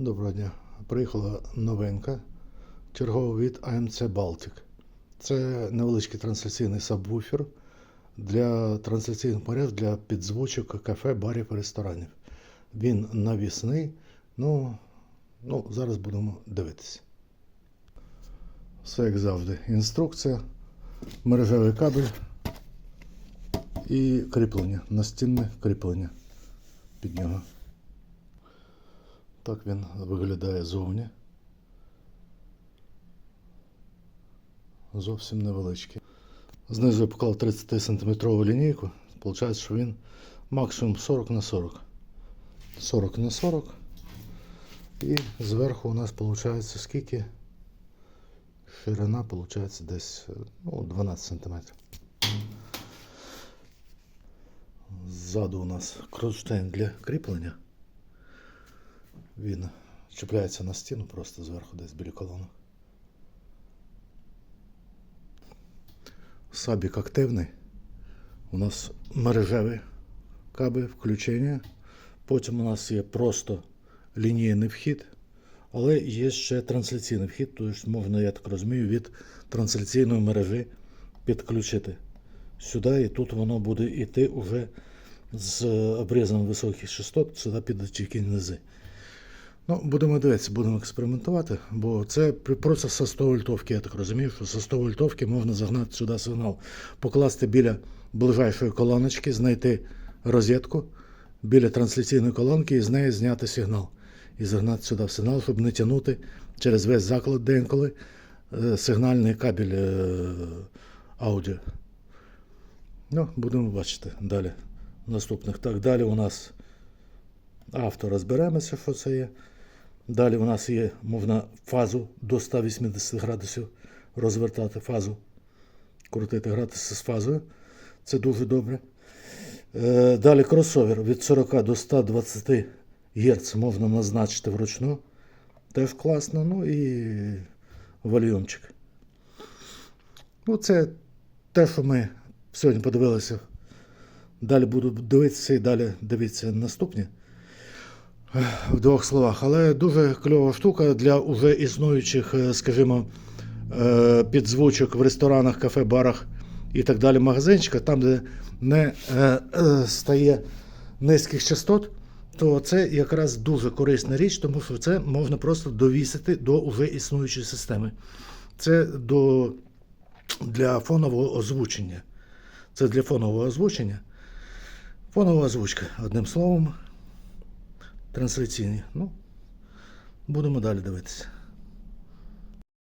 Доброго дня. Приїхала новинка чергова від AMC Baltic. Це невеличкий трансляційний сабвуфер для трансляційних мереж для підзвучок кафе, барів і ресторанів. Він навісний. Ну, ну, зараз будемо дивитися. Все як завжди. Інструкція, мережевий кабель і кріплення, настінне кріплення під нього. Так він виглядає зовні. Зовсім невеличкий. Знизу я поклав 30 см лінійку. Получається, що він максимум 40 на 40. 40 на 40. І зверху у нас виходить скільки? Ширина виходить десь ну, 12 см. Ззаду у нас кронштейн для кріплення. Він чіпляється на стіну просто зверху десь біля колонок. Сабік активний. У нас мережевий кабель включення. Потім у нас є просто лінійний вхід, але є ще трансляційний вхід, тобто можна, я так розумію, від трансляційної мережі підключити сюди, і тут воно буде йти уже з обрізом високих частот, сюди підуть тільки низи. Ну, будемо дивитися, будемо експериментувати, бо це просто со 100 вольтовки, я так розумію, що со 100 вольтовки можна загнати сюди сигнал, покласти біля ближайшої колоночки, знайти розетку біля трансляційної колонки і з неї зняти сигнал. І загнати сюди в сигнал, щоб не тягнути через весь заклад деколи е, сигнальний кабель е, аудіо. Ну, будемо бачити далі. Наступних. Так, далі у нас авто розберемося, що це є. Далі у нас є, можна фазу до 180 градусів розвертати фазу, крутити гратися з фазою. Це дуже добре. Е, Далі кросовер від 40 до 120 Гц можна назначити вручну. Теж класно. Ну і вольйомчик. Ну, це те, що ми сьогодні подивилися. Далі буду дивитися і далі дивитися наступні в двох словах. Але дуже кльова штука для уже існуючих, е, скажімо, е, підзвучок в ресторанах, кафе, барах і так далі, магазинчиках, там, де не е, стає низьких частот, то це якраз дуже корисна річ, тому що це можна просто довісити до вже існуючої системи. Це до, для фонового озвучення. Це для фонового озвучення. Фонова озвучка, одним словом, трансляційні. Ну, будемо далі дивитися.